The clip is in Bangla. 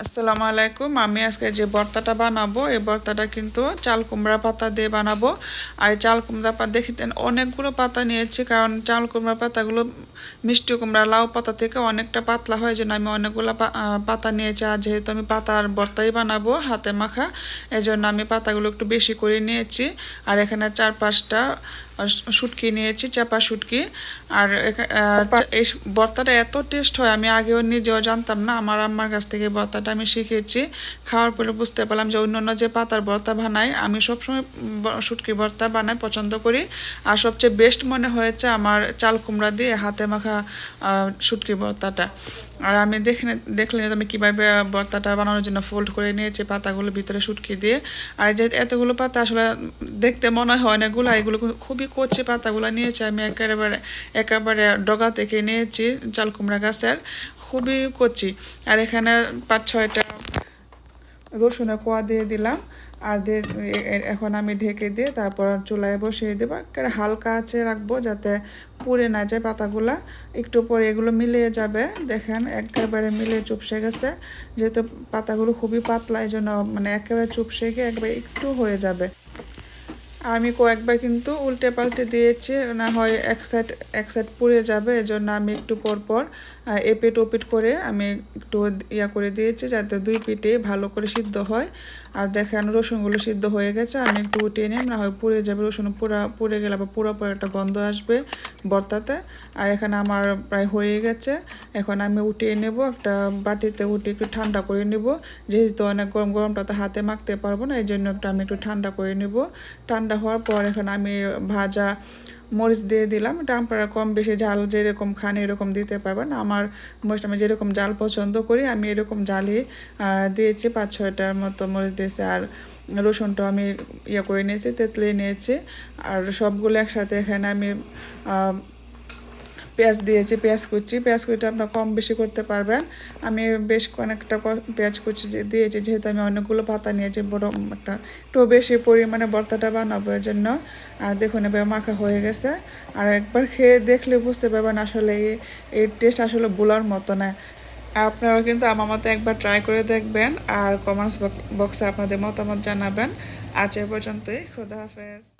আসসালামু আলাইকুম। আমি আজকে যে ভর্তাটা বানাবো, এই ভর্তাটা কিন্তু চাল কুমড়া পাতা দিয়ে বানাবো। আর চাল কুমড়া পাতা দেখতেন অনেকগুলো পাতা নিয়েছি, কারণ চাল কুমড়া পাতাগুলো মিষ্টি কুমড়া, লাউ পাতা থেকে অনেকটা পাতলা হয় যেন আমি অনেকগুলো পাতা নিয়েছি। আর যেহেতু আমি পাতার ভর্তাই বানাবো হাতে মাখা এই জন্য আমি পাতাগুলো একটু বেশি করে নিয়েছি। আর এখানে চার পাঁচটা শুটকি নিয়েছি চাপা শুটকি। আর এই ভর্তাটা এত টেস্ট হয় আমি আগেও নিজেও জানতাম না আমার আম্মার কাছ থেকে এই ভর্তাটা আমি শিখেছি। খাওয়ার পরে বুঝতে পারলাম যে অন্য অন্য যে পাতার ভর্তা বানাই আমি সবসময় শুটকি ভর্তা বানাই পছন্দ করি। আর সবচেয়ে বেস্ট মনে হয়েছে আমার চাল কুমড়া দিয়ে হাতে মাখা শুটকি ভর্তাটা আর আমি দেখে দেখলে আমি কীভাবে বর্তাটা বানানোর জন্য ফোল্ড করে নিয়েছি, পাতাগুলো ভিতরে শুটকি দিয়ে। আর যে এতগুলো পাতা আসলে দেখতে মনে হয় না আর এগুলো খুবই কচি পাতাগুলো নিয়েছি আমি একেবারে একেবারে ডগা থেকে নিয়েছি, চাল কুমড়া গাছের। খুবই কচি। আর এখানে পাঁচ ছয়টা রসুনের কোয়া দিয়ে দিলাম। আর দিয়ে এখন আমি ঢেকে দিয়ে তারপর চুলায় বসিয়ে দেবো। হালকা আছে রাখব যাতে পুড়ে না যায় পাতাগুলা। একটু পরে এগুলো মিলিয়ে যাবে। দেখেন একেবারে মিলে চুপসে গেছে। যেহেতু পাতাগুলো খুবই পাতলা, এই জন্য মানে একেবারে চুপসে গিয়ে একবার একটু হয়ে যাবে। আমি কয়েকবার কিন্তু উল্টে পাল্টে দিয়েছি, না হয় এক সাইড এক সাইড পুড়ে যাবে, এজন্য আমি একটু পর পর এপিট ওপিট করে আমি একটু ইয়া করে দিয়েছি যাতে দুই পিঠে ভালো করে সিদ্ধ হয়। আর দেখেন রসুনগুলো সিদ্ধ হয়ে গেছে, আমি একটু উঠিয়ে নিই না হয় পুড়ে যাবে, রসুন পুরা, পুড়ে গেলে পুরো পর একটা গন্ধ আসবে বর্তাতে। আর এখানে আমার প্রায় হয়ে গেছে, এখন আমি উঠিয়ে নেব, একটা বাটিতে উঠিয়ে একটু ঠান্ডা করে নেব। যেহেতু অনেক গরম গরমটা তো হাতে মাখতে পারব না এই জন্য একটু আমি একটু ঠান্ডা করে নেব। ঠান্ডা হওয়ার পর এখন আমি ভাজা মরিচ দিয়ে দিলাম। এটা আপনারা কম বেশি ঝাল যেরকম খান এরকম দিতে পারবেন। আমার মরিচটা আমি যেরকম জাল পছন্দ করি, আমি এরকম জালই দিয়েছি। পাঁচ ছয়টার মতো মরিচ দিয়েছি আর রসুনটা আমি ইয়ে করে নিয়েছি তেঁতলে নিয়েছি। আর সবগুলো একসাথে এখানে আমি পেঁয়াজ দিয়েছি, পেঁয়াজ কুচি। পেঁয়াজ কুচিটা আপনার কম বেশি করতে পারবেন। আমি বেশ অনেকটা পেঁয়াজ কুচি দিয়েছি, যেহেতু আমি অনেকগুলো পাতা নিয়েছি, বড় একটা একটু বেশি পরিমাণে ভর্তাটা বানাবো এর জন্য আর দেখুন এবার মাখা হয়ে গেছে। আর একবার খেয়ে দেখলে বুঝতে পারবেন আসলে এই এই টেস্ট আসলে বোলার মতো না। আপনারা কিন্তু আমার মতো একবার ট্রাই করে দেখবেন। আর কমেন্টস বক্সে আপনাদের মতামত জানাবেন। আজ এ পর্যন্তই। খোদা হাফেজ।